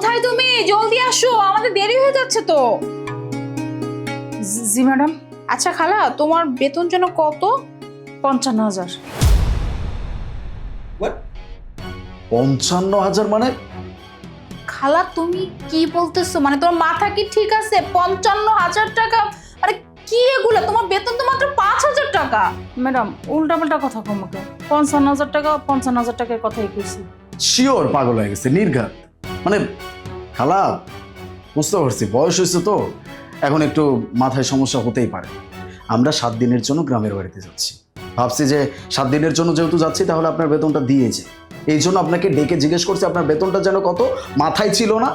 কোথায় তুমি? জলদি আসো আমাদের দেরি হয়ে যাচ্ছে তো। জি- ম্যাডাম। আচ্ছা খালা তোমার বেতন যেন কত? পঞ্চান্ন হাজার। পঞ্চান্ন হাজার মানে? খালা তুমি কি বলতেছো? মানে তোমার মাথা কি ঠিক আছে? পঞ্চান্ন হাজার টাকা? আরে কি এগুলো? তোমার বেতন তো মাত্র পাঁচ হাজার টাকা। ম্যাডাম উল্টাপাল্টা কথা কমকে পঞ্চান্ন হাজার টাকা পঞ্চান্ন হাজার টাকার কথাই কইছি। শিওর পাগল হয়ে গেছে নির্ঘাত। মানে খালা বুঝতে পারছি, বয়স হয়েছে তো। এখন একটু মাথায় সমস্যা হতেই পারে। আমরা সাত দিনের জন্য গ্রামের বাড়িতে যাচ্ছি। ভাবছি যে সাত দিনের জন্য যেহেতু যাচ্ছি, তাহলে আপনার বেতনটা দিয়েছে এই জন্য আপনাকে ডেকে জিজ্ঞেস করছি, আপনার বেতনটা যেন কত? মাথায় ছিল না।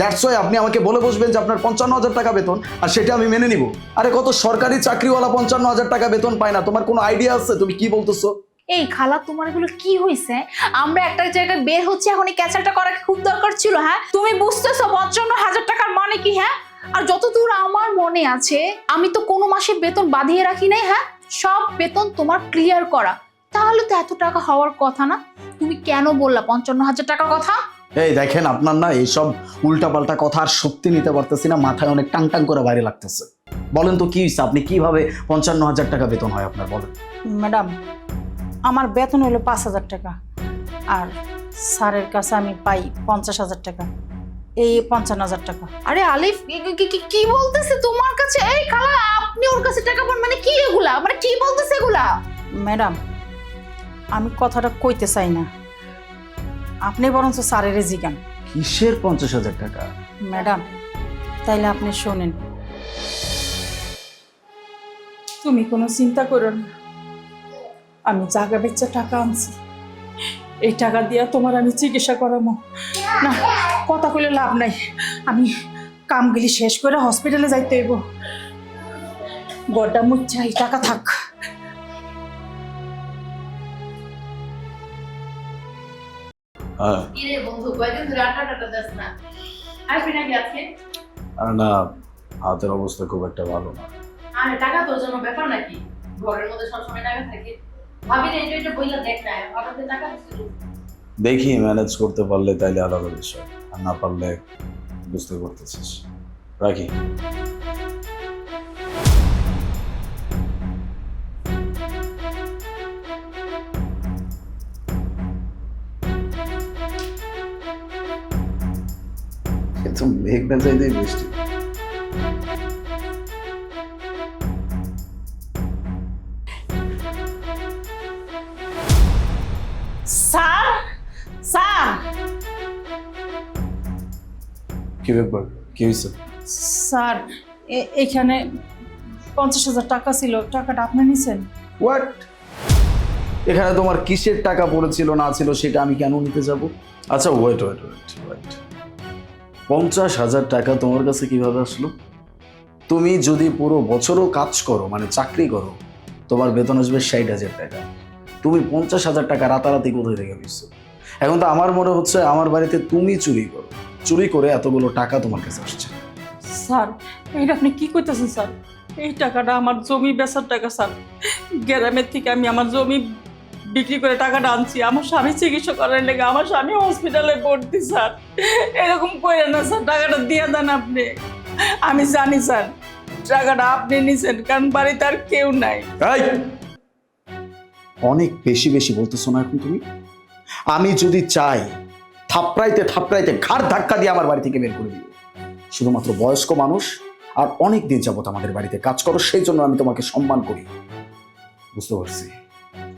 দ্যাটস ওয়াই আপনি আমাকে বলে বসবেন যে আপনার পঞ্চান্ন হাজার টাকা বেতন, আর সেটা আমি মেনে নিব। আরে কত সরকারি চাকরিওয়ালা পঞ্চান্ন হাজার টাকা বেতন পায় না। তোমার কোনো আইডিয়া আছে? তুমি কি বলতেছো? এই খালা তোমার এগুলো কি হয়েছে আমরা একটা জায়গায় বের হচ্ছে এখন এই ক্যাচালটা করা খুব দরকার ছিল হ্যাঁ? তুমি বুঝতেছো পঞ্চান্ন হাজার টাকার মানে কি হ্যাঁ? আর যতদূর আমার মনে আছে আমি তো কোনো মাসে বেতন বাঁধিয়ে রাখি নাই হ্যাঁ? সব বেতন তোমার ক্লিয়ার করা। তাহলে তো এত টাকা হওয়ার কথা না? তুমি কেন বললা পঞ্চান্ন হাজার টাকার কথা? এই দেখেন আপনার না এইসব উল্টাপাল্টা কথা আর সত্যি নিতে পারতেছি না মাথায় অনেক টাং টাং করে বাইরে লাগতেছে। বলেন তো কি হয়েছে আপনি কীভাবে পঞ্চান্ন হাজার টাকা বেতন হয় আপনার বলেন। ম্যাডাম আমার বেতন হলো পাঁচ হাজার টাকা। আর স্যারের কাছে আমি পাই পঞ্চাশ হাজার টাকা। এই পঞ্চান্ন হাজার টাকা। আরে আলিফ কি- কি- কি- কি বলতেছে তোমার কাছে? এই খালা আপনি ওর কাছে টাকা পান মানে কি এগুলা? মানে কি বলতেছে এগুলা? ম্যাডাম আমি কথাটা কইতে চাই না। আপনি বরঞ্চ স্যারের জিগান। কিসের পঞ্চাশ হাজার টাকা? ম্যাডাম তাইলে আপনি শোনেন। তুমি কোনো চিন্তা করো না। আমি জায়গা বেচা টাকা আনছি। এই টাকা দিয়া তোমার আমি চিকিৎসা করামো। না কথা কইলে লাভ নাই। আমি কামগুলি শেষ করে হসপিটালে যাইতে হইব। গড্ডা মুচ্ছা এই টাকা থাক। হ্যাঁ। আর না হাতের অবস্থা খুব একটা ভালো না। আরে টাকা তোর জন্য ব্যাপার নাকি? ঘরের মধ্যে সবসময় টাকা থাকে। ভাবি রে এটা এটা বইলা দেখ না হঠাৎ করে টাকা দিচ্ছে তো। দেখি ম্যানেজ করতে পারলে তাইলে আলাদা বিষয় আর না পারলে বুঝতে পারতেছিস রাখি কিন্তু মেঘ না চাইতেই বৃষ্টি কি ব্যাপার কি হয়েছে স্যার এখানে পঞ্চাশ হাজার টাকা ছিল টাকাটা আপনি নিছেন? হোয়াট এখানে তোমার কিসের টাকা পড়েছিল না ছিল সেটা আমি কেন নিতে যাব? আচ্ছা ওয়েট ওয়েট ওয়েট ওয়েট পঞ্চাশ হাজার টাকা তোমার কাছে কীভাবে আসলো? তুমি যদি পুরো বছরও কাজ করো মানে চাকরি করো তোমার বেতন আসবে ষাট হাজার টাকা। তুমি পঞ্চাশ হাজার টাকা রাতারাতি কোথায় থেকে পেয়েছ? এখন তো আমার মনে হচ্ছে আমার বাড়িতে তুমি চুরি করো। চুরি করে এতগুলো টাকা তোমার কাছে আসছে। স্যার এইটা আপনি কি করতেছেন স্যার? এই টাকাটা আমার জমি বেচার টাকা স্যার। গ্রামের থেকে আমি আমার জমি বিক্রি করে টাকাটা আনছি। আমার স্বামী চিকিৎসা করার লেগে আমার স্বামী হসপিটালে ভর্তি স্যার। এরকম করে না স্যার টাকাটা দিয়ে দেন আপনি। আমি জানি স্যার টাকাটা আপনি নিছেন কারণ বাড়িতে আর কেউ নাই! অনেক বেশি বেশি বলতেছো না এখন তুমি? আমি যদি চাই থাপড়াইতে থাপড়াইতে ঘাড় ধাক্কা দিয়ে আমার বাড়ি থেকে বের করে দিও শুধুমাত্র বয়স্ক মানুষ আর অনেক দিন যাবত আমাদের বাড়িতে কাজ করো, সেই জন্য আমি তোমাকে সম্মান করি। বুঝতে পারছি?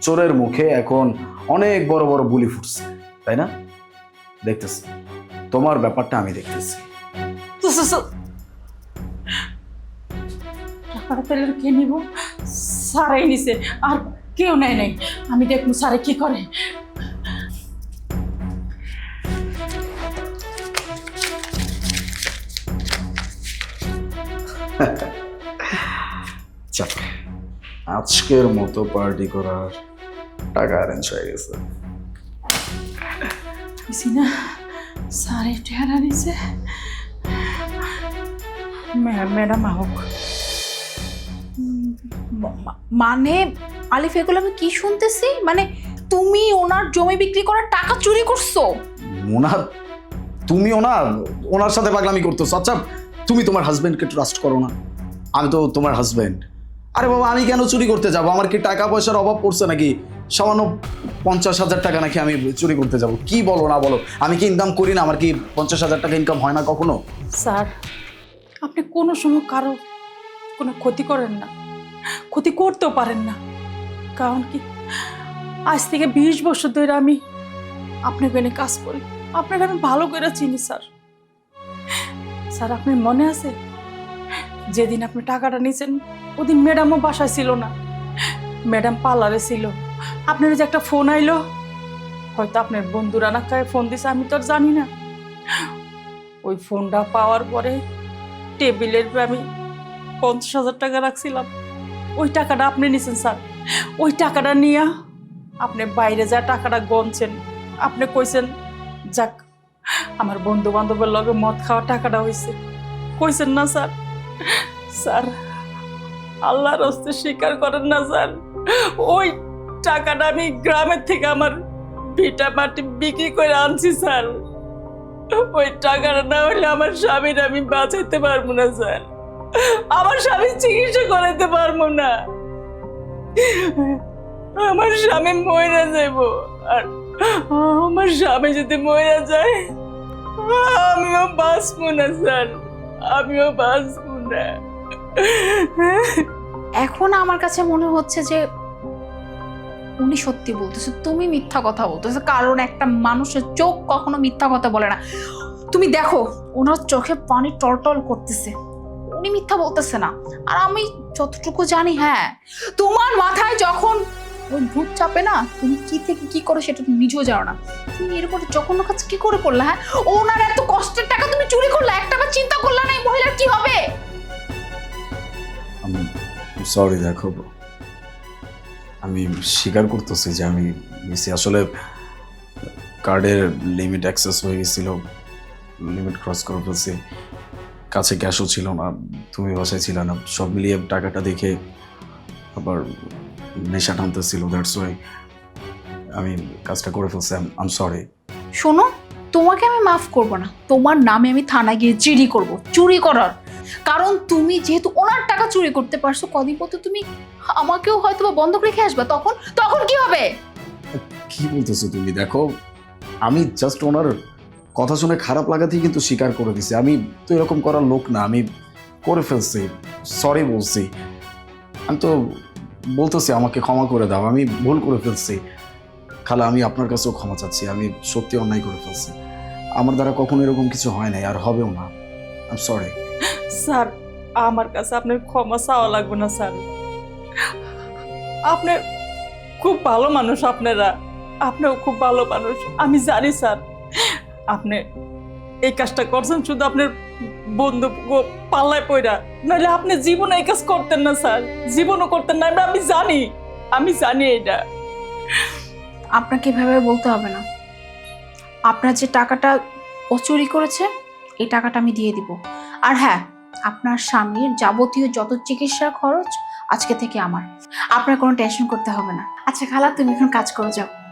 চোরের মুখে এখন অনেক বড় বড় বুলি ফুটছে, তাই না? দেখতেছি। তোমার ব্যাপারটা আমি দেখতেছি। কে নিব? স্যারাই নিছে, আর কেউ নেয় নাই। আমি দেখব স্যারে কি করে। আজকের মতো পার্টি করার টাকা অ্যারেঞ্জ হয়ে গেছে। না স্যারে টেহারা নিছে ম্যাডাম আহক। মানে আলিফ এগুলো আমি কি শুনতেছি? মানে তুমি ওনার জমি বিক্রি করার টাকা চুরি করছ? মুনার তুমিও না ওনার সাথে পাগলামি করতেছো। আচ্ছা তুমি তোমার হাজবেন্ডকে ট্রাস্ট করো না। আমি তো তোমার হাজবেন্ড আরে বাবা, আমি কেন চুরি করতে যাব? আমার কি টাকা পয়সার অভাব পড়ছে নাকি? সামান্য পঞ্চাশ হাজার টাকা নাকি আমি চুরি করতে যাব? কি বলো, না বলো? আমি কি ইনকাম করি না? আমার কি পঞ্চাশ হাজার টাকা ইনকাম হয় না কখনো? স্যার, আপনি কোনো সময় কারও কোনো ক্ষতি করেন না। ক্ষতি করতেও পারেন না। কারণ কি, আজ থেকে বিশ বছর ধরে আমি আপনার এখানে কাজ করি। আপনাকে আমি ভালো করে চিনি, স্যার। স্যার, আপনার মনে আছে? যেদিন আপনি টাকাটা নিয়েছেন, ওদিন ম্যাডামও বাসায় ছিল না। ম্যাডাম পার্লারে ছিল। আপনার যে একটা ফোন আইলো, হয়তো আপনার বন্ধুরা না ফোন দিছে আমি তো আর জানি না। ওই ফোনটা পাওয়ার পরে টেবিলের আমি পঞ্চাশ হাজার টাকা রাখছিলাম। ওই টাকাটা আপনি নিছেন, স্যার। ওই টাকাটা নিয়ে আপনি বাইরে যা টাকাটা গনছেন, আপনি কইছেন, যাক, আমার বন্ধু বান্ধবের লগে মদ খাওয়া টাকাটা হয়েছে কইছেন না, স্যার। স্যার, আল্লাহর হস্তে স্বীকার করেন না, স্যার। ওই টাকাটা আমি গ্রামের থেকে আমার ভিটা মাটি বিক্রি করে আনছি, স্যার। ওই টাকাটা না হলে আমার স্বামীর আমি বাঁচাইতে পারব না, স্যার। আমার স্বামী চিকিৎসা করাইতে পারব না। আমার স্বামী মরে যাইব। আর আমার স্বামী যদি মরে যায়, আমিও বাঁচবো না, স্যার। আমিও বাঁচবো। না। এখন আমার কাছে মনে হচ্ছে যে উনি সত্যি বলতেছে, তুমি মিথ্যা কথা বলতেছো, কারণ একটা মানুষের চোখ কখনো মিথ্যা কথা বলে না। তুমি দেখো, ওনার চোখে পানি টলটল করতেছে, উনি মিথ্যা বলতেছে না। আর আমি যতটুকু জানি হ্যাঁ তোমার মাথায় যখন ওই ভূত চাপে না, তুমি কি থেকে কি করো সেটা তুমি নিজেও জানো না। তুমি এরকম জঘন্য কাজ কি করে করলে হ্যাঁ? ওনার এত কষ্টের টাকা তুমি চুরি করলে, একটা চিন্তা করলে না এই মহিলার কি হবে? সরি দেখো। আমি স্বীকার করতেছি যে আমি মিসি। আসলে কার্ডের লিমিট অ্যাক্সেস হয়ে গেছিল লিমিট ক্রস করে ফেলছি। কাছে ক্যাশও ছিল না, তুমি বাসায় ছিল না। সব মিলিয়ে টাকাটা দেখে আবার নেশা টানতেছিল দ্যাটস ওয়াই আমি কাজটা করে ফেলছি। আম সরি শোনো, তোমাকে আমি মাফ করব না। তোমার নামে আমি থানায় গিয়ে জিডি করব, চুরি করার। কারণ তুমি যেহেতু ওনার টাকা চুরি করতে পারছ, কদিন পর তুমি আমাকেও হয়তো বা বন্ধক রেখে আসবে। তখন তখন কি হবে? কি বলতেছো তুমি? দেখো, আমি জাস্ট ওনার কথা শুনে খারাপ লাগাতেই কিন্তু স্বীকার করে দিছি। আমি তো এরকম করার লোক না, আমি করে ফেলছি। সরি বলছি। আমি তো বলতেছি, আমাকে ক্ষমা করে দাও। আমি ভুল করে ফেলছি। খালা, আমি আপনার কাছেও ক্ষমা চাচ্ছি। আমি সত্যি অন্যায় করে ফেলছি। আমার দ্বারা কখনো এরকম কিছু হয় নাই, আর হবেও না। আম সরি স্যার, আমার কাছে আপনার ক্ষমা চাওয়া লাগবে না, স্যার। আপনি খুব ভালো মানুষ আপনারা। আপনিও খুব ভালো মানুষ, আমি জানি, স্যার। আপনি এই কাজটা করছেন শুধু আপনার বন্ধু পাল্লায় পয়রা নাহলে আপনি জীবনে এই কাজ করতেন না, স্যার। জীবনও করতেন না, আমি জানি। আমি জানি এটা। আপনাকে এভাবে বলতে হবে না। আপনার যে টাকাটা ও চুরি করেছে, এই টাকাটা আমি দিয়ে দিব। আর হ্যাঁ আপনার স্বামীর যাবতীয় যত চিকিৎসার খরচ আজকে থেকে আমার। আপনার কোনো টেনশন করতে হবে না। আচ্ছা খালা, তুমি এখন কাজ করে, যাও।